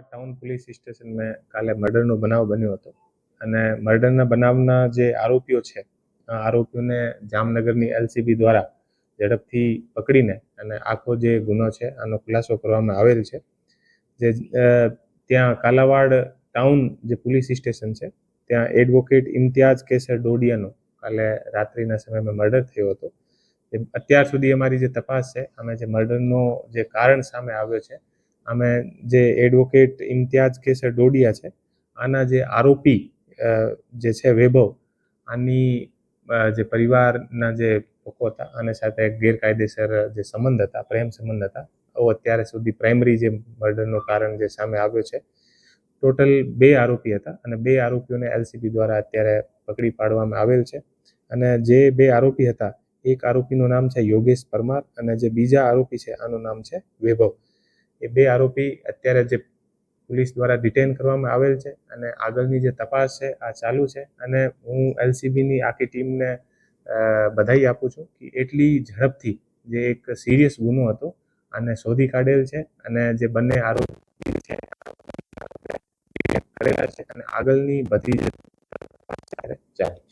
Town police સ્ટેશનમાં કાલે મર્ડરનો બનાવ બન્યો હતો. અને મર્ડરના બનાવના જે આરોપીઓ છે આરોપીઓને જામનગરની એલસીબી દ્વારા ઝડપથી પકડીને અને આખો જે ગુનો છે, આનો ખુલાસો કરવામાં આવેલ છે. જે ત્યાં કાલાવાડ ટાઉન જે પોલીસ સ્ટેશન છે, ત્યાં એડવોકેટ ઇમ્તિયાઝ કેસર ડોડિયાનો કાલે રાત્રિના સમયમાં મર્ડર થયો હતો. અત્યાર સુધી અમારી જે તપાસ છે, અમે જે મર્ડરનો જે કારણ સામે આવ્યો છે અમે જે એડવોકેટ ઇમ્તિયાઝ કેસર ડોડિયા છે, આના જે આરોપી જે છે વૈભવ, આની જે પરિવારના જે લોકો હતા, અને સાથે ગેરકાયદેસર જે સંબંધ હતા, પ્રેમ સંબંધ હતા આવો અત્યારે સુધી પ્રાઇમરી જે મર્ડરનું કારણ જે સામે આવ્યો છે ટોટલ બે આરોપી હતા, અને બે આરોપીઓને એલસીબી દ્વારા અત્યારે પકડી પાડવામાં આવેલ છે, અને જે બે આરોપી હતા, એક આરોપીનું નામ છે યોગેશ પરમાર, અને જે બીજા આરોપી છે, આનું નામ છે વૈભવ. એ બે આરોપી અત્યારે જે પોલીસ દ્વારા ડિટેન કરવામાં આવેલ છે અને આગળની જે તપાસ છે, આ ચાલુ છે અને હું એલસીબીની આખી ટીમને બધાઈ આપું છું કે એટલી ઝડપથી જે એક સિરિયસ ગુનો હતો અને શોધી કાઢેલ છે અને જે બંને આરોપી છે કરેલા છે અને આગળની બધી જ ચાલે.